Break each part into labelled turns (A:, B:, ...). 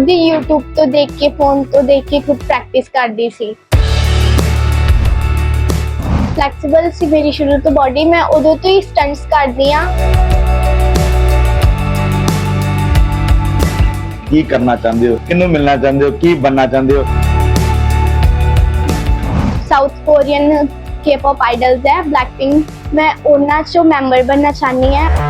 A: ਖੁਦ ਹੀ YouTube ਤੋਂ ਦੇਖ ਕੇ ਫੋਨ ਤੋਂ ਦੇਖ ਕੇ ਖੁਦ ਪ੍ਰੈਕਟਿਸ ਕਰਦੀ ਸੀ ਫਲੈਕਸੀਬਲ ਸੀ ਮੇਰੀ ਸ਼ੁਰੂ ਤੋਂ ਬਾਡੀ ਮੈਂ ਉਦੋਂ ਤੋਂ ਹੀ ਸਟੰਟਸ ਕਰਦੀ ਆ
B: ਕੀ ਕਰਨਾ ਚਾਹੁੰਦੇ ਹੋ ਕਿਹਨੂੰ ਮਿਲਣਾ ਚਾਹੁੰਦੇ ਹੋ ਕੀ ਬਣਨਾ ਚਾਹੁੰਦੇ ਹੋ
A: ਸਾਊਥ ਕੋਰੀਅਨ ਕੇ-ਪੌਪ ਆਈਡਲਸ ਹੈ ਬਲੈਕਪਿੰਕ ਮੈਂ ਉਹਨਾਂ ਚੋਂ ਮੈਂਬਰ ਬਣਨਾ ਚਾਹਨੀ ਹੈ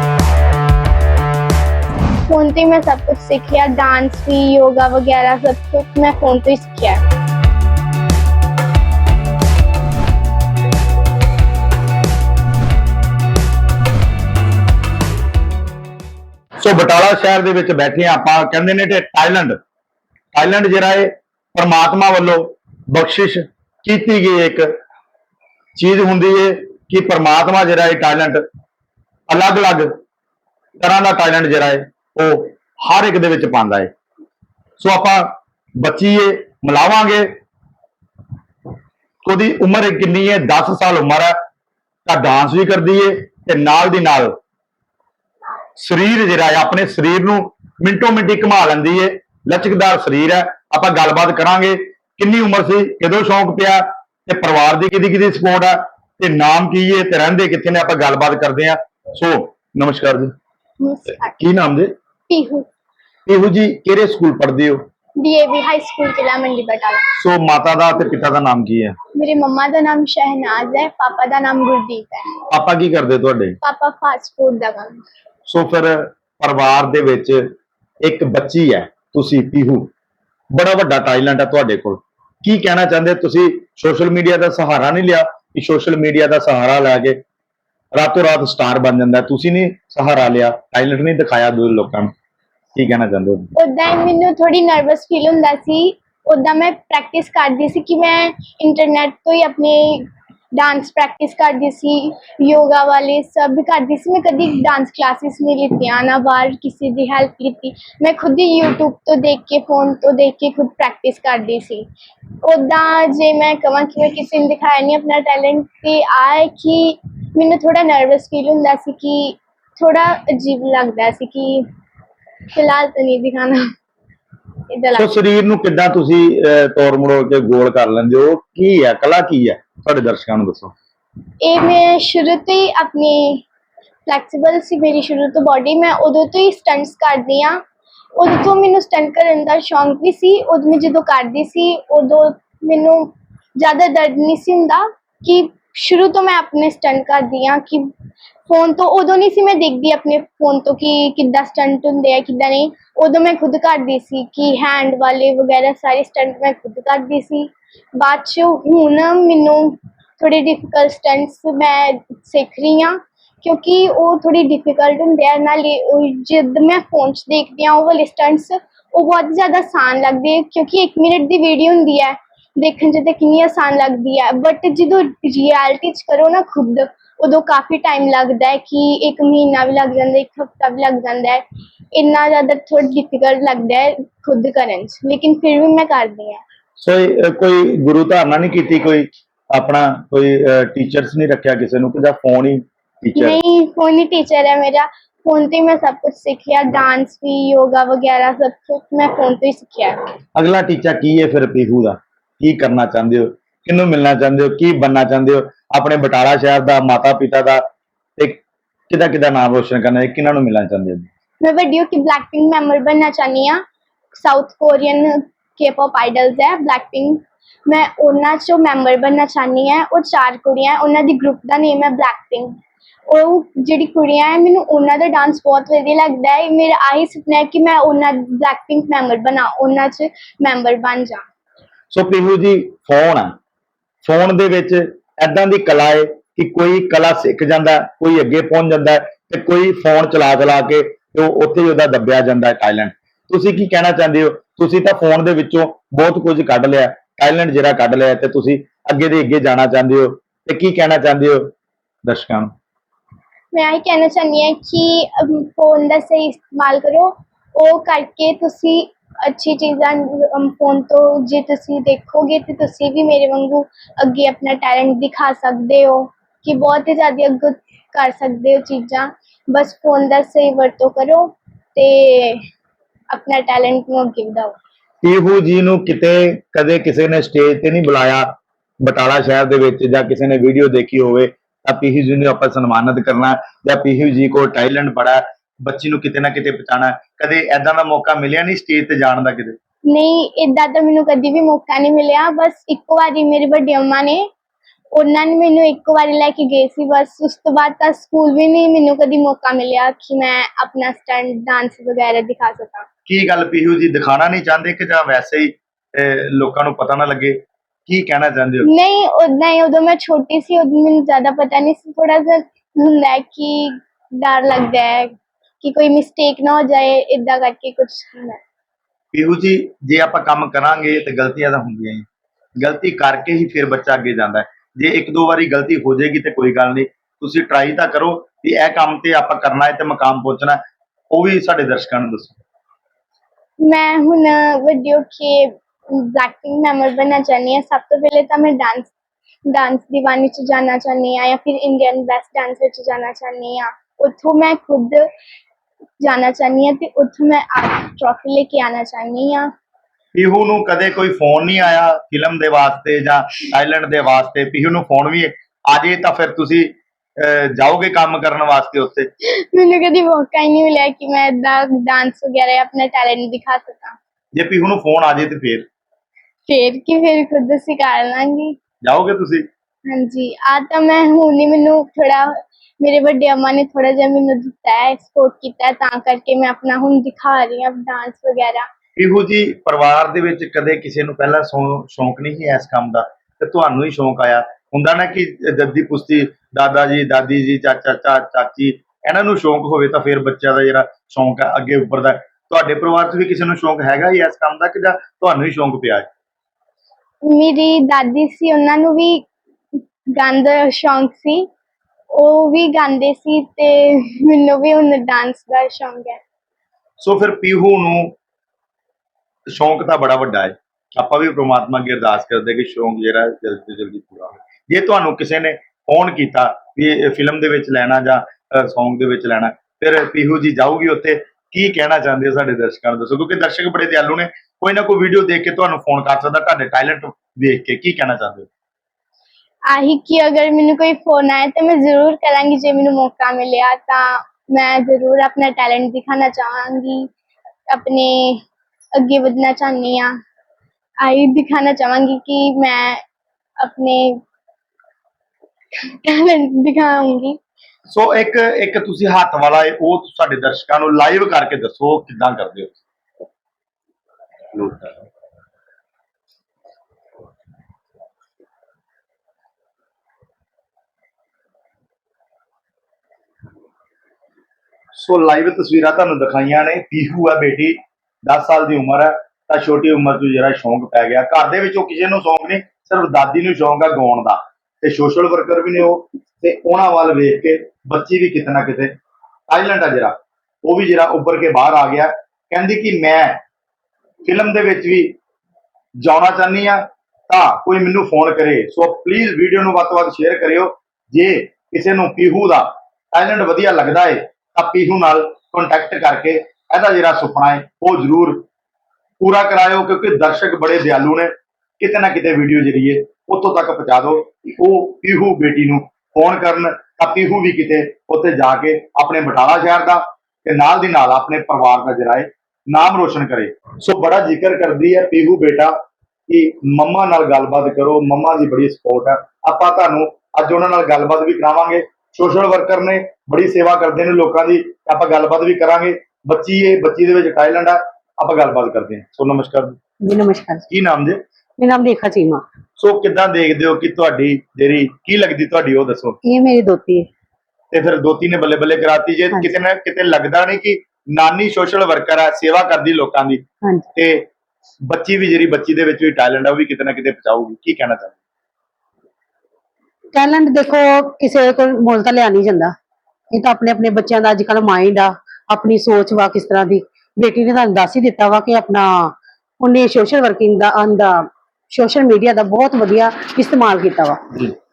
A: ਫੋਨ ਤੇ ਮੈਂ ਸਭ ਕੁਝ ਸਿੱਖਿਆ ਡਾਂਸ ਵੀ ਯੋਗਾ ਵਗੈਰਾ ਸਭ ਕੁਝ ਮੈਂ ਫੋਨ ਤੋਂ ਹੀ ਸਿੱਖਿਆ।
B: ਸੋ ਬਟਾਲਾ ਸ਼ਹਿਰ ਦੇ ਵਿੱਚ ਬੈਠੇ ਆਪਾਂ, ਕਹਿੰਦੇ ਨੇ ਕਿ ਟਾਈਲੈਂਡ ਟਾਈਲੈਂਡ ਜਿਹੜਾ ਹੈ ਪਰਮਾਤਮਾ ਵੱਲੋਂ ਬਖਸ਼ਿਸ਼ ਕੀਤੀ ਗਈ ਇੱਕ ਚੀਜ਼ ਹੁੰਦੀ ਹੈ ਕਿ ਪਰਮਾਤਮਾ ਜਿਹੜਾ ਹੈ ਟੈਲੈਂਟ ਅਲੱਗ-ਅਲੱਗ ਤਰ੍ਹਾਂ ਦਾ ਟੈਲੈਂਟ ਜਿਹੜਾ ਹੈ ਉਹ ਹਰ ਇੱਕ ਦੇ ਵਿੱਚ ਪਾਉਂਦਾ ਹੈ ਸੋ ਆਪਾਂ ਬੱਚੀਏ ਮਿਲਾਵਾਂਗੇ। ਉਹਦੀ ਉਮਰ ਕਿੰਨੀ ਹੈ 10 ਸਾਲ ਉਮਰ ਹੈ। ਤਾਂ ਡਾਂਸ ਵੀ ਕਰਦੀ ਹੈ ਤੇ ਨਾਲ ਦੀ ਨਾਲ ਸਰੀਰ ਜਿਹੜਾ ਹੈ ਆਪਣੇ ਸਰੀਰ ਨੂੰ ਮਿੰਟੋ ਮਿੰਟੀ ਘੁਮਾ ਲੈਂਦੀ ਹੈ ਲਚਕਦਾਰ ਸਰੀਰ ਹੈ। ਆਪਾਂ ਗੱਲਬਾਤ ਕਰਾਂਗੇ ਕਿੰਨੀ ਉਮਰ ਸੀ ਕਦੋਂ ਸ਼ੌਂਕ ਪਿਆ ਤੇ ਪਰਿਵਾਰ ਦੀ ਕਿਹਦੀ ਕਿਹਦੀ ਸਪੋਰਟ ਆ ਤੇ ਨਾਮ ਕੀ ਹੈ ਤੇ ਰਹਿੰਦੇ ਕਿੱਥੇ ਨੇ ਆਪਾਂ ਗੱਲਬਾਤ ਕਰਦੇ ਆ ਸੋ ਨਮਸਕਾਰ ਜੀ। ਕੀ ਨਾਮ ਦੇ
A: ਪੀਹੂ।
B: ਇਹੋ ਜੀ ਕਿਹੜੇ ਸਕੂਲ ਪੜ੍ਹਦੇ ਹੋ?
A: ਡੀਏਵੀ ਹਾਈ ਸਕੂਲ ਕਿਲਾ ਮੰਡੀ ਬਟਾਲਾ।
B: ਸੋ ਮਾਤਾ ਦਾ ਤੇ ਪਿਤਾ ਦਾ ਨਾਮ ਕੀ ਹੈ?
A: ਮੇਰੇ ਮੰਮਾ ਦਾ ਨਾਮ ਸ਼ਹਿਨਾਜ਼ ਹੈ ਪਾਪਾ ਦਾ ਨਾਮ ਗੁਰਦੀਪ ਹੈ।
B: ਪਾਪਾ ਕੀ ਕਰਦੇ ਤੁਹਾਡੇ?
A: ਪਾਪਾ ਫਾਸਟ ਫੂਡ ਦਾ ਕੰਮ।
B: ਸੋ ਫਿਰ ਪਰਿਵਾਰ ਦੇ ਵਿੱਚ ਇੱਕ ਬੱਚੀ ਹੈ ਤੁਸੀਂ ਪੀਹੂ। ਬੜਾ ਵੱਡਾ ਟੈਲੈਂਟ ਹੈ ਤੁਹਾਡੇ ਕੋਲ। ਕੀ ਕਹਿਣਾ ਚਾਹੁੰਦੇ? ਤੁਸੀਂ ਸੋਸ਼ਲ ਮੀਡੀਆ ਦਾ ਸਹਾਰਾ ਨਹੀਂ ਲਿਆ ਕਿ ਸੋਸ਼ਲ ਮੀਡੀਆ ਦਾ ਸਹਾਰਾ ਲੈ ਕੇ ਰਾਤੋਂ ਰਾਤ ਸਟਾਰ ਬਣ ਜਾਂਦਾ। ਤੁਸੀਂ ਨਹੀਂ ਸਹਾਰਾ ਲਿਆ ਟੈਲੈਂਟ ਨਹੀਂ ਦਿਖਾਇਆ ਦੂਜੇ ਲੋਕਾਂ ਨੂੰ। ਕੀ ਕਹਿਣਾ ਚਾਹੁੰਦੇ ਹੋ?
A: ਉਦਾਂ ਹੀ ਮੈਨੂੰ ਥੋੜੀ ਨਰਵਸ ਫੀਲ ਹੁੰਦਾ ਸੀ। ਉਦਾਂ ਮੈਂ ਪ੍ਰੈਕਟਿਸ ਕਰਦੀ ਸੀ ਕਿ ਮੈਂ ਇੰਟਰਨੈਟ ਤੋਂ ਹੀ ਆਪਣੇ ਡਾਂਸ ਪ੍ਰੈਕਟਿਸ ਕਰਦੀ ਸੀ ਯੋਗਾ ਵਾਲੇ ਸਭ ਕਰਦੀ ਸੀ। ਮੈਂ ਕਦੀ ਡਾਂਸ ਕਲਾਸਿਸ ਨਹੀਂ ਲਿੱਤੀਆਂ, ਨਾ ਬਾਹਰ ਕਿਸੇ ਦੀ ਹੈਲਪ ਕੀਤੀ। ਮੈਂ ਖੁਦ ਹੀ YouTube ਤੋਂ ਦੇਖ ਕੇ ਫੋਨ ਤੋਂ ਦੇਖ ਕੇ ਖੁਦ ਪ੍ਰੈਕਟਿਸ ਕਰਦੀ ਸੀ। ਉਦਾਂ ਜੇ ਮੈਂ ਕਹਾਂ ਕਿ ਮੈਂ ਕਿਸੇ ਨੂੰ ਦਿਖਾਇਆ ਨਹੀਂ ਆਪਣਾ ਟੈਲੈਂਟ ਤੇ ਆ ਕਿ ਮੈਨੂੰ ਥੋੜਾ ਨਰਵਸ ਫੀਲ ਹੁੰਦਾ ਸੀ ਕਿ ਥੋੜਾ ਅਜੀਬ ਲੱਗਦਾ ਸੀ ਕਿ ਫਿਲਹਾਲ ਤਾਂ ਨਹੀਂ ਦਿਖਾਣਾ। ਇਦਾਂ
B: ਸੋ
A: ਲੱਗ
B: ਸਰੀਰ ਨੂੰ ਕਿੱਦਾਂ ਤੁਸੀਂ ਅਹ, ਤੋੜ ਮੜੋੜ ਕੇ ਗੋਲ ਕਰ ਲੈਂਦੇ ਹੋ? ਕੀ ਹੈ ਕਲਾ ਕੀ ਹੈ ਤੁਹਾਡੇ ਦਰਸ਼ਕਾਂ ਨੂੰ ਦੱਸੋ।
A: ਇਹ ਮੈਂ ਸ਼ੁਰੂ ਤੋਂ ਹੀ ਆਪਣੀ ਫਲੈਕਸੀਬਲ ਸੀ ਮੇਰੀ ਸ਼ੁਰੂ ਤੋਂ ਬਾਡੀ ਮੈਂ ਉਦੋਂ ਤੋਂ ਹੀ ਸਟੰਟਸ ਕਰਦੀ ਆ ਉਦੋਂ ਤੋਂ ਮੈਨੂੰ ਸਟੰਟ ਕਰਨ ਦਾ ਸ਼ੌਂਕ ਵੀ ਸੀ। ਉਦੋਂ ਮੈਂ ਜਦੋਂ ਕਰਦੀ ਸੀ ਉਦੋਂ ਮੈਨੂੰ ਜ਼ਿਆਦਾ ਦਰਦ ਨਹੀਂ ਸੀ ਹੁੰਦਾ ਕਿ ਸ਼ੁਰੂ ਤੋਂ ਮੈਂ ਆਪਣੇ ਸਟੰਟ ਕਰਦੀ ਆ ਕਿ ਫੋਨ ਤੋਂ ਉਦੋਂ ਨਹੀਂ ਸੀ ਮੈਂ ਦੇਖਦੀ ਆਪਣੇ ਫੋਨ ਤੋਂ ਕਿ ਕਿੱਦਾਂ ਸਟੰਟ ਹੁੰਦੇ ਆ, ਕਿੱਦਾਂ ਨਹੀਂ। ਉਦੋਂ ਮੈਂ ਖੁਦ ਕਰਦੀ ਸੀ ਕਿ ਹੈਂਡ ਵਾਲੇ ਵਗੈਰਾ ਸਾਰੇ ਸਟੰਟ ਮੈਂ ਖੁਦ ਕਰਦੀ ਸੀ। ਬਾਅਦ ਚ ਹੁਣ ਮੈਨੂੰ ਥੋੜੇ ਡਿਫਿਕਲਟ ਸਟੰਟਸ ਮੈਂ ਸਿੱਖ ਰਹੀ ਹਾਂ, ਕਿਉਂਕਿ ਉਹ ਥੋੜੀ ਡਿਫਿਕਲਟ ਹੁੰਦੇ ਆ। ਨਾਲੇ ਜਦ ਮੈਂ ਫੋਨ 'ਚ ਦੇਖਦੀ ਹਾਂ, ਉਹ ਵਾਲੇ ਸਟੰਟਸ ਉਹ ਬਹੁਤ ਜ਼ਿਆਦਾ ਆਸਾਨ ਲੱਗਦੇ ਆ, ਕਿਉਂਕਿ 1 ਮਿੰਟ ਦੀ ਵੀਡੀਓ ਹੁੰਦੀ ਹੈ ਦੇਖਣ 'ਚ ਤਾਂ ਕਿੰਨੀ ਆਸਾਨ ਲੱਗਦੀ ਹੈ ਬਟ ਜਦੋਂ ਰਿਐਲਿਟੀ 'ਚ ਕਰੋ ਨਾ ਖੁਦ ਉਦੋਂ ਕਾਫੀ ਟਾਈਮ ਲੱਗਦਾ ਹੈ ਕਿ ਇੱਕ ਮਹੀਨਾ ਵੀ ਲੱਗ ਜਾਂਦਾ ਇੱਕ ਹਫਤਾ ਵੀ ਲੱਗ ਜਾਂਦਾ ਹੈ। ਇੰਨਾ ਜ਼ਿਆਦਾ ਥੋੜਾ ਡਿਫਿਕਲਟ ਲੱਗਦਾ ਹੈ ਖੁਦ ਕਰਨ 'ਚ ਲੇਕਿਨ ਫਿਰ ਵੀ ਮੈਂ ਕਰਦੀ ਹਾਂ।
B: ਸੋ ਇਹ, ਕੋਈ ਗੁਰੂ ਧਾਰਨਾ ਨਹੀਂ ਕੀਤੀ ਕੋਈ? ਆਪਣਾ ਕੋਈ ਟੀਚਰਸ ਨਹੀਂ ਰੱਖਿਆ ਕਿਸੇ ਨੂੰ ਕਿ ਜਾਂ ਫੋਨ ਹੀ ਟੀਚਰ
A: ਨਹੀਂ ਫੋਨ ਹੀ ਟੀਚਰ ਹੈ ਮੇਰਾ। ਫੋਨ ਤੇ ਮੈਂ ਸਭ ਕੁਝ ਸਿੱਖਿਆ ਡਾਂਸ ਵੀ ਯੋਗਾ ਵਗੈਰਾ ਸਭ ਕੁਝ ਮੈਂ ਫੋਨ ਤੋਂ ਹੀ ਸਿੱਖਿਆ।
B: ਅਗਲਾ ਟੀਚਾ ਕੀ ਹੈ ਫਿਰ ਪੀਹੂ ਦਾ? ਕੀ ਕਰਨਾ ਚਾਹੁੰਦੇ ਹੋ? ਕਿਹਨੂੰ ਮਿਲਣਾ ਚਾਹੁੰਦੇ ਹੋ ਕੀ ਬਣਨਾ ਚਾਹੁੰਦੇ ਹੋ? ਆਪਣੇ ਬਟਾਲਾ ਸ਼ਹਿਰ ਦਾ ਮਾਤਾ ਪਿਤਾ ਦਾ ਤੇ ਕਿਹਦਾ ਕਿਹਦਾ ਨਾਮ ਰੋਸ਼ਨ ਕਰਨਾ ਹੈ ਕਿਹਨਾਂ ਨੂੰ ਮਿਲਣਾ ਚਾਹੁੰਦੇ ਹੋ?
A: ਮੈਂ ਵੱਡੀ ਹੋ ਕੇ ਬਲੈਕਪਿੰਕ ਮੈਂਬਰ ਬਣਨਾ ਚਾਹਨੀ ਆ ਸਾਊਥ ਕੋਰੀਅਨ ਕੇ-ਪੌਪ ਆਈਡਲਸ ਹੈ ਬਲੈਕਪਿੰਕ ਮੈਂ ਉਹਨਾਂ ਚੋਂ ਮੈਂਬਰ ਬਣਨਾ ਚਾਹਨੀ ਆ ਉਹ ਚਾਰ ਕੁੜੀਆਂ ਹੈ, ਉਹਨਾਂ ਦੀ ਗਰੁੱਪ ਦਾ ਨੇਮ ਹੈ ਬਲੈਕਪਿੰਕ ਉਹ ਜਿਹੜੀ ਕੁੜੀਆਂ ਹੈ ਮੈਨੂੰ ਉਹਨਾਂ ਦਾ ਡਾਂਸ ਬਹੁਤ ਵਧੀਆ ਲੱਗਦਾ ਹੈ। ਮੇਰਾ ਆਹੀ ਸੁਪਨਾ ਹੈ ਕਿ ਮੈਂ ਉਹਨਾਂ ਬਲੈਕਪਿੰਕ ਮੈਂਬਰ ਬਣਾ ਉਹਨਾਂ ਚ ਮੈਂਬਰ ਬਣ ਜਾ
B: ਸੋ ਪੀਹੂ ਜੀ ਫੋਨ ਆ। ਫੋਨ ਦੇ ਵਿੱਚ ਐਦਾਂ ਦੀ ਕਲਾ ਹੈ ਕਿ ਕੋਈ ਕਲਾ ਸਿੱਖ ਜਾਂਦਾ, ਕੋਈ ਅੱਗੇ ਪਹੁੰਚ ਜਾਂਦਾ ਤੇ ਕੋਈ ਫੋਨ ਚਲਾ ਚਲਾ ਕੇ ਤੇ ਉੱਥੇ ਉਹਦਾ ਦੱਬਿਆ ਜਾਂਦਾ ਹੈ ਤੁਸੀਂ ਕੀ ਕਹਿਣਾ ਚਾਹੁੰਦੇ ਹੋ? ਤੁਸੀਂ ਤਾਂ ਫੋਨ ਦੇ ਵਿੱਚੋਂ ਬਹੁਤ ਕੁਝ ਕੱਢ ਲਿਆ ਟੈਲੈਂਟ ਜਿਹੜਾ ਕੱਢ ਲਿਆ ਤੇ ਤੁਸੀਂ ਅੱਗੇ ਦੇ ਅੱਗੇ ਜਾਣਾ ਚਾਹੁੰਦੇ ਹੋ ਤੇ ਕੀ ਕਹਿਣਾ ਚਾਹੁੰਦੇ ਹੋ ਦਰਸ਼ਕਾਂ ਨੂੰ?
A: ਮੈਂ ਇਹ ਕਹਿਣਾ ਚਾਹੁੰਦੀ ਹਾਂ ਕਿ ਫੋਨ ਦਾ ਸਹੀ ਇਸਤੇਮਾਲ ਕਰੋ। ਉਹ ਕਰਕੇ ਤੁਸੀਂ ਅੱਛੀ ਚੀਜ਼ਾਂ ਫੋਨ ਤੋਂ ਜੇ ਤੁਸੀਂ ਦੇਖੋਗੇ ਤੇ ਤੁਸੀਂ ਵੀ ਮੇਰੇ ਵਾਂਗੂ ਅੱਗੇ ਆਪਣਾ ਟੈਲੈਂਟ ਦਿਖਾ ਸਕਦੇ ਹੋ ਕਿ ਬਹੁਤ ਹੀ ਜ਼ਿਆਦਾ ਅੱਗੇ ਕਰ ਸਕਦੇ ਹੋ ਚੀਜ਼ਾਂ। ਬਸ ਫੋਨ ਦਾ ਸਹੀ ਵਰਤੋਂ ਕਰੋ ਤੇ ਆਪਣਾ ਟੈਲੈਂਟ ਨੂੰ ਅੱਗੇ ਵਧਾਓ।
B: ਪੀਹੂ ਜੀ ਨੂੰ ਕਿਤੇ ਕਦੇ ਕਿਸੇ ਨੇ ਸਟੇਜ ਤੇ ਨਹੀਂ ਬੁਲਾਇਆ। ਬਟਾਲਾ ਸ਼ਹਿਰ ਦੇ ਵਿੱਚ ਜਾਂ ਕਿਸੇ ਨੇ ਵੀਡੀਓ ਦੇਖੀ ਹੋਵੇ, ਤਾਂ ਪੀਹੂ ਜੀ ਨੂੰ ਆਪਾਂ ਸਨਮਾਨਿਤ ਕਰਨਾ ਜਾਂ ਪੀਹੂ ਜੀ ਕੋਲ ਟੈਲੈਂਟ ਬੜਾ ਬੱਚੀ ਨੂੰ ਕਿਤੇ ਨਾ ਕਿਤੇ ਪਹੁੰਚਾਉਣਾ ਕਦੇ ਐਦਾਂ ਦਾ ਮੌਕਾ ਮਿਲਿਆ ਨਹੀਂ ਸਟੇਜ ਤੇ ਜਾਣ ਦਾ ਕਿਤੇ?
A: ਨਹੀਂ ਇਦਾਂ ਤਾਂ ਮੈਨੂੰ ਕਦੀ ਵੀ ਮੌਕਾ ਨਹੀਂ ਮਿਲਿਆ। ਬਸ ਇੱਕ ਵਾਰੀ ਮੇਰੀ ਵੱਡੀ ਅੰਮਾ ਨੇ ਉਹਨਾਂ ਨੇ ਮੈਨੂੰ ਇੱਕ ਵਾਰੀ ਲੈ ਕੇ ਗਏ ਸੀ। ਬਸ ਉਸ ਤੋਂ ਬਾਅਦ ਤਾਂ ਸਕੂਲ ਵੀ ਨਹੀਂ ਮੈਨੂੰ ਕਦੀ ਮੌਕਾ ਮਿਲਿਆ ਕਿ ਮੈਂ ਆਪਣਾ ਸਟੰਟ ਡਾਂਸ ਵਗੈਰਾ ਦਿਖਾ ਸਕਾਂ।
B: ਕੀ ਗੱਲ ਪੀਹੂ ਜੀ ਦਿਖਾਣਾ ਨਹੀਂ ਚਾਹੁੰਦੇ ਕਿ ਜਾਂ ਵੈਸੇ ਹੀ ਅਹ, ਲੋਕਾਂ ਨੂੰ ਪਤਾ ਨਾ ਲੱਗੇ? ਕੀ ਕਹਿਣਾ ਚਾਹੁੰਦੇ ਹੋ?
A: ਨਹੀਂ ਉਦਾਂ ਹੀ ਉਦੋਂ ਮੈਂ ਛੋਟੀ ਸੀ ਉਦੋਂ ਮੈਨੂੰ ਜ਼ਿਆਦਾ ਪਤਾ ਨਹੀਂ ਸੀ। ਥੋੜਾ ਜਿਹਾ ਹੁੰਦਾ ਹੈ ਕਿ ਡਰ ਲੱਗਦਾ ਹੈ। ਕਿ ਕੋਈ ਮਿਸਟੇਕ ਨਾ ਹੋ ਜਾਏ ਇਦਾਂ ਕਰਕੇ ਕੁਝ ਹੁੰਦਾ।
B: ਪੀਹੂ ਜੀ ਜੇ ਆਪਾਂ ਕੰਮ ਕਰਾਂਗੇ ਤੇ ਗਲਤੀਆਂ ਤਾਂ ਹੁੰਦੀਆਂ ਹੀ। ਗਲਤੀ ਕਰਕੇ ਹੀ ਫਿਰ ਬੱਚਾ ਅੱਗੇ ਜਾਂਦਾ। ਹੈ ਜੇ ਇੱਕ ਦੋ ਵਾਰੀ ਗਲਤੀ ਹੋ ਜਾਏਗੀ ਤੇ ਕੋਈ ਗੱਲ ਨਹੀਂ। ਤੁਸੀਂ ਟਰਾਈ ਤਾਂ ਕਰੋ ਵੀ ਇਹ ਕੰਮ ਤੇ ਆਪਾਂ ਕਰਨਾ ਹੈ ਤੇ ਮਕਾਮ ਪਹੁੰਚਣਾ ਹੈ। ਉਹ ਵੀ ਸਾਡੇ ਦਰਸ਼ਕਾਂ ਨੂੰ ਦੱਸੋ।
A: ਮੈਂ ਹੁਣ ਵੱਡੀ ਹੋ ਕੇ ਬਲੈਕਪਿੰਕ ਮੈਂਬਰ ਬਣਨਾ ਚਾਹੁੰਦੀ ਹਾਂ। ਸਭ ਤੋਂ ਪਹਿਲੇ ਤਾਂ ਮੈਂ ਡਾਂਸ ਡਾਂਸ ਦੀਵਾਨੀ ਚ ਜਾਣਾ ਚਾਹੁੰਦੀ ਹਾਂ ਜਾਂ ਫਿਰ ਇੰਡੀਅਨ ਬੈਸਟ ਡਾਂਸਰ ਚ ਜਾਣਾ ਚਾਹੁੰਦੀ ਹਾਂ। ਉੱਥੋਂ ਮੈਂ ਖੁਦ ਜਾਣਾ ਚਾਹੁੰਦੀ ਹਾਂ ਤੇ ਉੱਥੋਂ ਮੈਂ ਟਰੋਫੀ ਲੈ ਕੇ ਆਣਾ ਚਾਹੁੰਦੀ ਹਾਂ।
B: ਪੀਹੂ ਨੂੰ ਕਦੇ ਕੋਈ ਫੋਨ ਨਹੀਂ ਆਇਆ ਫਿਲਮ ਦੇ ਵਾਸਤੇ ਜਾਂ ਆਈਲੈਂਡ ਦੇ ਵਾਸਤੇ? ਪੀਹੂ ਨੂੰ ਫੋਨ ਵੀ ਆ ਜੇ ਤਾਂ ਫਿਰ ਤੁਸੀਂ ਅਹ, ਜਾਓਗੇ ਕੰਮ ਕਰਨ ਵਾਸਤੇ ਉੱਥੇ?
A: ਮੈਨੂੰ ਕਦੀ ਮੌਕਾ ਹੀ ਨਹੀਂ ਮਿਲਿਆ ਕਿ ਮੈਂ ਏਦਾਂ ਡਾਂਸ ਵਗੈਰਾ ਆਪਣਾ ਟੈਲੈਂਟ ਦਿਖਾ ਸਕਾਂ।
B: ਜੇ ਪੀਹੂ ਨੂੰ ਫੋਨ ਆ ਜੇ ਤੇ ਫਿਰ?
A: ਫਿਰ ਕਿ ਫਿਰ ਖੁਦ ਸਿਖਾ ਲਾਂਗੀ।
B: ਜਾਓਗੇ ਤੁਸੀਂ?
A: ਹਾਂਜੀ ਆ ਤਾਂ ਮੈਂ ਹੁਣ ਹੀ ਮੈਨੂੰ ਥੋੜਾ ਮੇਰੇ ਵੱਡੇ ਅੰਮਾ ਨੇ ਥੋੜਾ ਜਿਹਾ ਮੈਨੂੰ ਦਿੱਤਾ ਹੈ ਸਪੋਰਟ ਕੀਤਾ ਹੈ ਤਾਂ ਕਰਕੇ ਮੈਂ ਆਪਣਾ ਹੁਣ ਦਿਖਾ ਰਹੀ ਹਾਂ ਡਾਂਸ ਵਗੈਰਾ।
B: ਪੀਹੂ ਜੀ ਪਰਿਵਾਰ ਦੇ ਵਿੱਚ ਕਦੇ ਕਿਸੇ ਨੂੰ ਪਹਿਲਾਂ ਸ਼ੌਂ- ਸ਼ੌਂਕ ਨਹੀਂ ਸੀ ਇਸ ਕੰਮ ਦਾ ਤੇ ਤੁਹਾਨੂੰ ਹੀ ਸ਼ੌਂਕ ਆਇਆ। ਹੁੰਦਾ ਨਾ ਕਿ ਦੱਦੀ ਪੁਸਤੀ ਦਾਦਾ ਜੀ ਦਾਦੀ ਜੀ ਚਾਚਾ ਚਾ ਚਾਚੀ ਇਹਨਾਂ ਨੂੰ ਸ਼ੌਂਕ ਹੋਵੇ ਤਾਂ ਫਿਰ ਬੱਚਿਆਂ ਦਾ ਜਿਹੜਾ ਸ਼ੌਂਕ ਹੈ ਅੱਗੇ ਉੱਪਰਦਾ ਹੈ। ਤੁਹਾਡੇ ਪਰਿਵਾਰ 'ਚ ਵੀ ਕਿਸੇ ਨੂੰ ਸ਼ੌਂਕ ਹੈਗਾ ਹੀ ਇਸ ਕੰਮ ਦਾ ਕਿ ਜਾਂ ਤੁਹਾਨੂੰ ਹੀ ਸ਼ੌਂਕ ਪਿਆ ਹੈ?
A: ਮੇਰੀ ਦਾਦੀ ਸੀ ਉਹਨਾਂ ਨੂੰ ਵੀ ਗਾਉਣ ਦਾ ਸ਼ੌਂਕ ਸੀ। ਉਹ ਵੀ ਗਾਉਂਦੇ ਸੀ ਤੇ ਮੈਨੂੰ ਵੀ ਹੁਣ ਡਾਂਸ ਦਾ ਸ਼ੌਂਕ ਹੈ।
B: ਸੋ ਫਿਰ ਪੀਹੂ ਨੂੰ ਸ਼ੌਂਕ ਤਾਂ ਬੜਾ ਵੱਡਾ ਹੈ। ਆਪਾਂ ਵੀ ਪ੍ਰਮਾਤਮਾ ਅੱਗੇ ਅਰਦਾਸ ਕਰਦੇ ਕਿ ਸ਼ੌਂਕ ਜਿਹੜਾ ਜਲਦੀ ਤੋਂ ਜਲਦੀ ਪੂਰਾ ਹੋਵੇ। ਜੇ ਤੁਹਾਨੂੰ ਕਿਸੇ ਨੇ ਫੋਨ ਕੀਤਾ ਵੀ ਫਿਲਮ ਦੇ ਵਿੱਚ ਲੈਣਾ ਜਾਂ Song ਦੇ ਵਿੱਚ ਲੈਣਾ, ਫਿਰ ਪੀਹੂ ਜੀ ਜਾਊਗੀ ਉੱਥੇ। ਕੀ ਕਹਿਣਾ ਚਾਹੁੰਦੇ ਹੋ ਸਾਡੇ ਦਰਸ਼ਕਾਂ ਨੂੰ ਦੱਸੋ? ਕਿਉਂਕਿ ਦਰਸ਼ਕ ਬੜੇ ਦਿਆਲੂ ਨੇ। ਕੋਈ ਨਾ ਕੋਈ ਵੀਡੀਓ ਦੇਖ ਕੇ ਤੁਹਾਨੂੰ ਫੋਨ ਕਰ ਸਕਦਾ। ਤੁਹਾਡੇ ਟੈਲੈਂਟ ਵੇਖ ਕੇ ਕੀ ਕਹਿਣਾ ਚਾਹੁੰਦੇ ਹੋ?
A: ਆਹੀ ਕਿ ਅਗਰ ਮੈਨੂੰ ਕੋਈ ਫੋਨ ਆਏ ਤਾਂ ਮੈਂ ਜ਼ਰੂਰ ਕਰਾਂਗੀ, ਜੇ ਮੈਨੂੰ ਮੌਕਾ ਮਿਲਿਆ ਤਾਂ ਮੈਂ ਜ਼ਰੂਰ ਆਪਣਾ ਟੈਲੈਂਟ ਦਿਖਾਣਾ ਚਾਹਾਂਗੀ, ਆਪਣੇ ਅੱਗੇ ਵਧਣਾ ਚਾਹੁੰਦੀ ਹਾਂ। ਆਹੀ ਦਿਖਾਣਾ ਚਾਹਾਂਗੀ ਕਿ ਮੈਂ ਆਪਣੇ ਟੈਲੈਂਟ ਦਿਖਾਉਂਗੀ।
B: ਸੋ ਇੱਕ ਇੱਕ ਤੁਸੀਂ ਹੱਥ ਵਾਲਾ ਹੈ, ਉਹ ਸਾਡੇ ਦਰਸ਼ਕਾਂ ਨੂੰ ਲਾਈਵ ਕਰਕੇ ਦੱਸੋ ਕਿੱਦਾਂ ਕਰਦੇ ਹੋ। ਸੋ ਲਾਈਵ ਤਸਵੀਰਾਂ ਤੁਹਾਨੂੰ ਦਿਖਾਈਆਂ ਨੇ। ਪੀਹੂ ਆ ਬੇਟੀ 10 ਸਾਲ ਦੀ ਉਮਰ ਹੈ ਤਾਂ ਛੋਟੀ ਉਮਰ ਤੋਂ ਜਿਹੜਾ ਸ਼ੌਂਕ ਪੈ ਗਿਆ। ਘਰ ਦੇ ਵਿੱਚੋਂ ਕਿਸੇ ਨੂੰ ਸ਼ੌਂਕ ਨਹੀਂ, ਸਿਰਫ ਦਾਦੀ ਨੂੰ ਸ਼ੌਂਕ ਆ ਗਾਉਣ ਦਾ। ਤੇ ਸੋਸ਼ਲ ਵਰਕਰ ਵੀ ਨੇ ਉਹ, ਤੇ ਉਹਨਾਂ ਵੱਲ ਵੇਖ ਕੇ ਬੱਚੀ ਵੀ ਕਿਤੇ ਨਾ ਕਿਤੇ ਟੈਲੈਂਟ ਆ ਜਿਹੜਾ। ਉਹ ਵੀ ਜਿਹੜਾ ਉੱਭਰ ਕੇ ਬਾਹਰ ਆ ਗਿਆ। ਕਹਿੰਦੀ ਕਿ ਮੈਂ ਫਿਲਮ ਦੇ ਵਿੱਚ ਵੀ ਜਾਣਾ ਚਾਹੁੰਦੀ ਆ ਤਾਂ ਕੋਈ ਮੈਨੂੰ ਫੋਨ ਕਰੇ। ਸੋ ਪਲੀਜ਼ ਵੀਡੀਓ ਨੂੰ ਵੱਧ ਤੋਂ ਵੱਧ ਸ਼ੇਅਰ ਕਰਿਓ। ਜੇ ਕਿਸੇ ਨੂੰ ਪੀਹੂ ਦਾ ਟੈਲੈਂਟ ਵਧੀਆ ਲੱਗਦਾ ਹੈ ਤਾਂ ਪੀਹੂ ਨਾਲ ਕੰਟੈਕਟ ਕਰਕੇ ਇਹਦਾ ਜਿਹੜਾ ਸੁਪਨਾ ਹੈ, ਉਹ ਜ਼ਰੂਰ ਪੂਰਾ ਕਰਾਇਓ, ਕਿਉਂਕਿ ਦਰਸ਼ਕ ਬੜੇ ਦਿਆਲੂ ਨੇ। ਕਿਤੇ ਨਾ ਕਿਤੇ ਵੀਡੀਓ ਜਰੀਏ ਉੱਥੋਂ ਤੱਕ ਪਹੁੰਚਾ ਦਿਓ ਉਹ ਪੀਹੂ ਬੇਟੀ ਨੂੰ ਫੋਨ ਕਰਨ, ਤਾਂ ਪੀਹੂ ਵੀ ਕਿਤੇ ਉੱਥੇ ਜਾ ਕੇ ਆਪਣੇ ਬਟਾਲਾ ਸ਼ਹਿਰ ਦਾ ਤੇ ਨਾਲ ਦੀ ਨਾਲ ਆਪਣੇ ਪਰਿਵਾਰ ਦਾ ਜਿਹੜਾ ਹੈ, ਨਾਮ ਰੋਸ਼ਨ ਕਰੇ। ਸੋ ਬੜਾ ਜ਼ਿਕਰ ਕਰਦੀ ਹੈ ਪੀਹੂ ਬੇਟਾ ਕਿ ਮੰਮਾ ਨਾਲ ਗੱਲਬਾਤ ਕਰੋ, ਮੰਮਾ ਦੀ ਬੜੀ ਸਪੋਰਟ ਹੈ। ਆਪਾਂ ਤੁਹਾਨੂੰ ਅੱਜ ਉਹਨਾਂ ਨਾਲ ਗੱਲਬਾਤ ਵੀ ਕਰਾਵਾਂਗੇ। ਸੋਸ਼ਲ ਵਰਕਰ ਨੇ ਬੜੀ ਸੇਵਾ ਕਰਦੇ ਨੇ ਲੋਕਾਂ ਦੀ ਆਪਾਂ ਗੱਲਬਾਤ ਵੀ ਕਰਾਂਗੇ। ਬੱਚੀ ਇਹ ਬੱਚੀ ਦੇ ਵਿੱਚ ਟੈਲੈਂਟ ਆ ਆਪਾਂ ਗੱਲਬਾਤ ਕਰਦੇ ਹਾਂ। ਸੋ ਨਮਸਕਾਰ ਜੀ।
C: ਜੀ
B: ਕੀ ਨਾਮ ਜੀ?
C: ਮੇਰਾ ਨਾਮ ਰੇਖਾ ਚੀਮਾ।
B: ਸੋ ਕਿੱਦਾਂ ਦੇਖਦੇ ਹੋ ਕਿ ਤੁਹਾਡੀ ਜਿਹੜੀ ਕੀ ਲੱਗਦੀ ਤੁਹਾਡੀ ਉਹ ਦੱਸੋ।
C: ਇਹ ਮੇਰੀ ਦੋਤੀ ਹੈ।
B: ਤੇ ਫਿਰ ਦੋਤੀ ਨੇ ਬੱਲੇ ਬੱਲੇ ਕਰਾਤੀ ਜੇ
C: ਹਾਂਜੀ।
B: ਕਿਤੇ ਨਾ ਕਿਤੇ ਲੱਗਦਾ ਨਹੀਂ ਕਿ ਨਾਨੀ ਸੋਸ਼ਲ ਵਰਕਰ ਹੈ ਸੇਵਾ ਕਰਦੀ ਲੋਕਾਂ ਦੀ।
C: ਹਾਂਜੀ।
B: ਤੇ ਬੱਚੀ ਵੀ ਜਿਹੜੀ ਬੱਚੀ ਦੇ ਵਿੱਚ ਵੀ ਟੈਲੈਂਟ ਆ ਉਹ ਵੀ ਕਿਤੇ ਨਾ ਕਿਤੇ ਪਹੁੰਚਾਊਗੀ। ਕੀ ਕਹਿਣਾ ਚਾਹੁੰਦੇ
C: ਟੈਲੈਂਟ ਦੇਖੋ ਕਿਸੇ ਕੋਲ ਮੁੱਲ ਤਾਂ ਲਿਆ ਨਹੀਂ ਜਾਂਦਾ। ਇਹ ਤਾਂ ਆਪਣੇ ਆਪਣੇ ਬੱਚਿਆਂ ਦਾ ਅੱਜ ਕੱਲ ਮਾਈਂਡ ਆ ਆਪਣੀ ਸੋਚ ਵਾ ਕਿਸ ਤਰ੍ਹਾਂ ਦੀ। ਬੇਟੀ ਨੇ ਤੁਹਾਨੂੰ ਦੱਸ ਹੀ ਦਿੱਤਾ ਵਾ ਕਿ ਆਪਣਾ ਉਹਨੇ ਸੋਸ਼ਲ ਵਰਕਿੰਗ ਦਾ ਅੰਦਾ ਸੋਸ਼ਲ ਮੀਡੀਆ ਦਾ ਬਹੁਤ ਵਧੀਆ ਇਸਤੇਮਾਲ ਕੀਤਾ ਵਾ।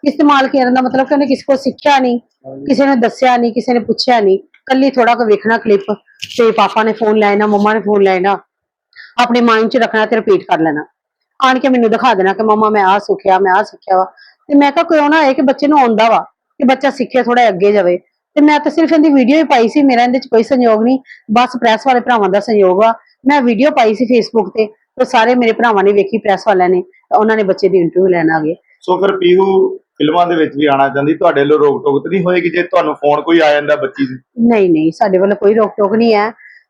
C: ਇਸਤੇਮਾਲ ਕਰਨ ਦਾ ਮਤਲਬ ਕਿ ਉਹਨੇ ਕਿਸੇ ਕੋਲ ਸਿੱਖਿਆ ਨਹੀਂ ਕਿਸੇ ਨੇ ਦੱਸਿਆ ਨਹੀਂ ਕਿਸੇ ਨੇ ਪੁੱਛਿਆ ਨਹੀਂ। ਕੱਲੀ ਥੋੜਾ ਕੁ ਵੇਖਣਾ ਕਲਿੱਪ ਤੇ ਪਾਪਾ ਨੇ ਫੋਨ ਲੈਣਾ ਮੰਮਾ ਨੇ ਫੋਨ ਲੈਣਾ ਆਪਣੇ ਮਾਈਂਡ 'ਚ ਰੱਖਣਾ ਤੇ ਰਿਪੀਟ ਕਰ ਲੈਣਾ। ਆਣ ਕੇ ਮੈਨੂੰ ਦਿਖਾ ਦੇਣਾ ਕਿ ਮਮਾ ਮੈਂ ਆਹ ਸਿੱਖਿਆ ਮੈਂ ਆਹ ਸਿੱਖਿਆ ਵਾ। ਤੇ ਮੈਂ ਕਿਹਾ ਕਿਉਂ ਨਾ ਇਹ ਕਿ ਬੱਚੇ ਨੂੰ ਆਉਂਦਾ ਵਾ ਕਿ ਬੱਚਾ ਸਿੱਖੇ ਥੋੜਾ ਅੱਗੇ ਜਾਵੇ। ਤੇ ਮੈਂ ਤਾਂ ਸਿਰਫ ਇਹਦੀ ਵੀਡੀਓ ਹੀ ਪਾਈ ਸੀ ਮੇਰਾ ਇਹਦੇ 'ਚ ਕੋਈ ਸੰਯੋਗ ਨਹੀਂ ਬਸ ਪ੍ਰੈਸ ਵਾਲੇ ਭਰਾਵਾਂ ਦਾ ਸੰਯੋਗ ਆ ਮੈਂ ਵੀਡੀਓ ਪਾਈ ਸੀ ਫੇਸਬੁੱਕ ਤੇ ਤੇ ਸਾਰੇ ਮੇਰੇ ਭਰਾਵਾਂ ਨੇ ਵੇਖੀ ਪ੍ਰੈਸ ਵਾਲਿਆਂ ਨੇ ਉਹਨਾਂ ਨੇ ਬੱਚੇ ਦੀ ਇੰਟਰਵਿਊ ਲੈਣ ਆ ਗਏ।
B: ਸੋ ਫਿਰ ਪੀਹੂ ਫਿਲਮਾਂ ਦੇ ਵਿੱਚ ਵੀ ਆਣਾ ਚਾਹੁੰਦੀ ਤੁਹਾਡੇ ਵੱਲੋਂ ਰੋਕ ਟੋਕ ਤਾਂ ਨਹੀਂ ਹੋਏਗੀ ਜੇ ਤੁਹਾਨੂੰ ਫੋਨ ਕੋਈ ਆ ਜਾਂਦਾ ਬੱਚੀ ਦੀ?
C: ਨਹੀਂ ਨਹੀਂ ਸਾਡੇ ਵੱਲੋਂ ਕੋਈ ਰੋਕ ਟੋਕ ਨਹੀਂ ਹੈ।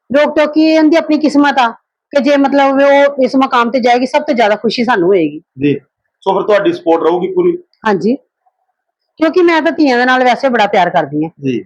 C: ਰੋਕ ਟੋਕ ਕੀ ਹੈ, ਉਹਦੀ ਆਪਣੀ ਕਿਸਮਤ ਆ ਕਿ ਜੇ ਮਤਲਬ ਉਹ ਇਸ ਮਕਾਮ ਤੇ ਜਾਏਗੀ ਸਭ ਤੋਂ ਜ਼ਿਆਦਾ ਖੁਸ਼ੀ ਸਾਨੂੰ ਹੋਏਗੀ।
B: ਜੀ। ਸੋ ਫਿਰ ਤੁਹਾਡੀ ਸਪੋਰਟ ਰਹੂਗੀ ਪੂਰੀ?
C: ਹਾਂਜੀ। ਕਿਉਂਕਿ ਮੈਂ ਤਾਂ ਧੀਆਂ ਦੇ ਨਾਲ ਵੈਸੇ ਬੜਾ ਪਿਆਰ ਕਰਦੀ ਹਾਂ।
B: ਜੀ।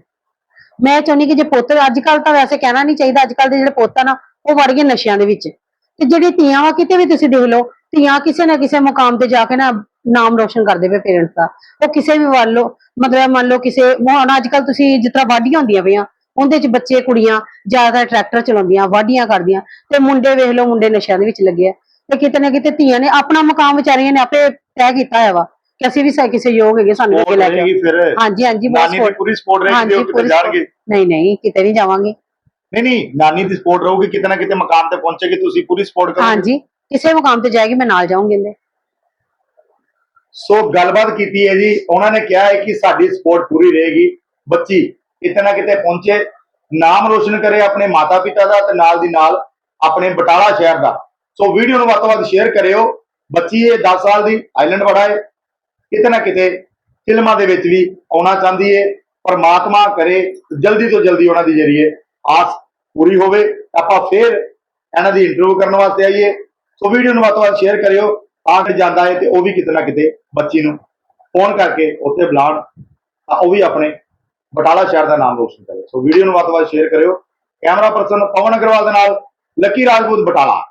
C: ਮੈਂ ਚਾਹੁੰਦੀ ਕਿ ਜੇ ਪੁੱਤ ਅੱਜ ਕੱਲ ਤਾਂ ਵੈਸੇ ਕਹਿਣਾ ਨਹੀਂ ਚਾਹੀਦਾ ਅੱਜ ਕੱਲ ਦੇ ਜਿਹੜੇ ਪੁੱਤ ਆ ਨਾ ਉਹ ਵੜ ਗਏ ਨਸ਼ਿਆਂ ਦੇ ਵਿੱਚ। ਤੇ ਜਿਹੜੀ ਧੀਆਂ ਵਾ ਕਿਤੇ ਵੀ ਤੁਸੀਂ ਦੇਖ ਲਓ ਧੀਆਂ ਕਿਸੇ ਨਾ ਕਿਸੇ ਮੁਕਾਮ ਤੇ ਜਾ ਕੇ ਨਾ ਨਾਮ ਰੋਸ਼ਨ ਕਰਦੇ ਪਏ ਪੇਰੈਂਟਸ ਦਾ। ਉਹ ਕਿਸੇ ਵੀ ਵੱਲੋਂ ਮਤਲਬ ਮੰਨ ਲਓ ਕਿਸੇ ਹੁਣ ਅੱਜ ਕੱਲ ਤੁਸੀਂ ਜਿਸ ਤਰ੍ਹਾਂ ਵਾਢੀਆਂ ਹੁੰਦੀਆਂ ਪਈਆਂ ਉਹਦੇ ਚ ਬੱਚੇ ਕੁੜੀਆਂ ਜ਼ਿਆਦਾ ਟਰੈਕਟਰ ਚਲਾਉਂਦੀਆਂ ਵਾਢੀਆਂ ਕਰਦੀਆਂ ਤੇ ਮੁੰਡੇ ਵੇਖ ਲਓ ਮੁੰਡੇ ਨਸ਼ਿਆਂ ਦੇ ਵਿੱਚ ਲੱਗੇ ਆ। ਤੇ ਕਿਤੇ ਨਾ ਕਿਤੇ ਧੀਆਂ ਨੇ ਆਪਣਾ ਮੁਕਾਮ ਵਿਚਾਰੀਆਂ ਨੇ ਆਪੇ ਤੈਅ ਕੀਤਾ ਹੋਇਆ ਵਾ ਕਿ ਅਸੀਂ ਵੀ ਸਾ- ਕਿਸੇ ਯੋਗ ਹੈਗੇ ਸਾਨੂੰ ਅੱਗੇ ਲੈ ਕੇ ਆਓ।
B: ਫਿਰ।
C: ਹਾਂਜੀ ਹਾਂਜੀ ਬਹੁਤ
B: ਨਾਨੀ ਦੀ
C: support-
B: ਪੂਰੀ ਸਪੋਰਟ ਰਹੇਗੀ ਉਹ ਕਿਤੇ
C: ਪੂਰੀ
B: ਜਾਣਗੇ।
C: ਨਹੀਂ ਨਹੀਂ ਕਿਤੇ ਨਹੀਂ ਜਾਵਾਂਗੇ।
B: ਨਹੀਂ ਨਹੀਂ ਨਾਨੀ ਦੀ ਸਪੋਰਟ ਰਹੂਗੀ ਕਿਤੇ ਨਾ ਕਿਤੇ ਮਕਾਮ ਤੇ ਪਹੁੰਚੇਗੀ ਤੁਸੀਂ ਪੂਰੀ ਸਪੋਰਟ ਕਰੋਗੇ।
C: ਹਾਂਜੀ ਕਿਸੇ ਮੁਕਾਮ ਤੇ ਜਾਏਗੀ ਮੈਂ ਨਾਲ ਜਾਊਂਗੀ ਇਹਦੇ।
B: ਸੋ ਗੱਲਬਾਤ ਕੀਤੀ ਹੈ ਜੀ ਉਹਨਾਂ ਨੇ ਕਿਹਾ ਹੈ ਕਿ ਸਾਡੀ ਸਪੋਰਟ ਪੂਰੀ ਰਹੇਗੀ। ਬੱਚੀ ਕਿਤੇ ਨਾ ਕਿਤੇ ਪਹੁੰਚੇ ਨਾਮ ਰੋਸ਼ਨ ਕਰੇ ਆਪਣੇ ਮਾਤਾ ਪਿਤਾ ਦਾ ਤੇ ਨਾਲ ਦੀ ਨਾਲ ਆਪਣੇ ਬਟਾਲਾ ਸ਼ਹਿਰ ਦਾ। ਸੋ ਵੀਡੀਓ ਨੂੰ ਵੱਧ ਤੋਂ ਵੱਧ ਸ਼ੇਅਰ ਕਰਿਓ। ਬੱਚੀ ਇਹ 10 ਸਾਲ ਦੀ ਆਈਲੈਂਡ ਵੜਾ ਹੈ। ਕਿਤੇ ਨਾ ਕਿਤੇ ਫਿਲਮਾਂ ਦੇ ਵਿੱਚ ਵੀ ਆਉਣਾ ਚਾਹੁੰਦੀ ਹੈ। ਪਰਮਾਤਮਾ ਕਰੇ, ਜਲਦੀ ਤੋਂ ਜਲਦੀ ਉਹਨਾਂ ਦੀ ਜਰੀਏ ਆਸ ਪੂਰੀ ਹੋਵੇ। ਆਪਾਂ ਫੇਰ ਇਹਨਾਂ ਦੀ ਇੰਟਰਵਿਊ ਕਰਨ ਵਾਸਤੇ ਆਈਏ। ਸੋ ਵੀਡੀਓ ਨੂੰ ਵੱਧ ਤੋਂ ਵੱਧ ਸ਼ੇਅਰ ਕਰਿਓ। ਆ ਕੇ ਜਾਂਦਾ ਹੈ ਤੇ ਉਹ ਵੀ ਕਿਤੇ ਨਾ ਕਿਤੇ ਬੱਚੀ ਨੂੰ ਫੋਨ ਕਰਕੇ ਉੱਥੇ ਬੁਲਾਉਣ। ਤਾਂ ਉਹ ਵੀ ਆਪਣੇ ਬਟਾਲਾ ਸ਼ਹਿਰ ਦਾ ਨਾਮ ਰੋਸ਼ਨ ਕਰੇ। ਸੋ ਵੀਡੀਓ ਨੂੰ ਵੱਧ ਤੋਂ ਵੱਧ ਸ਼ੇਅਰ ਕਰਿਓ। ਕੈਮਰਾ ਪਰਸਨ ਪਵਨ ਅਗਰਵਾਲ ਦੇ ਨਾਲ ਲੱਕੀ ਰਾਜਪੂਤ ਬਟਾਲਾ।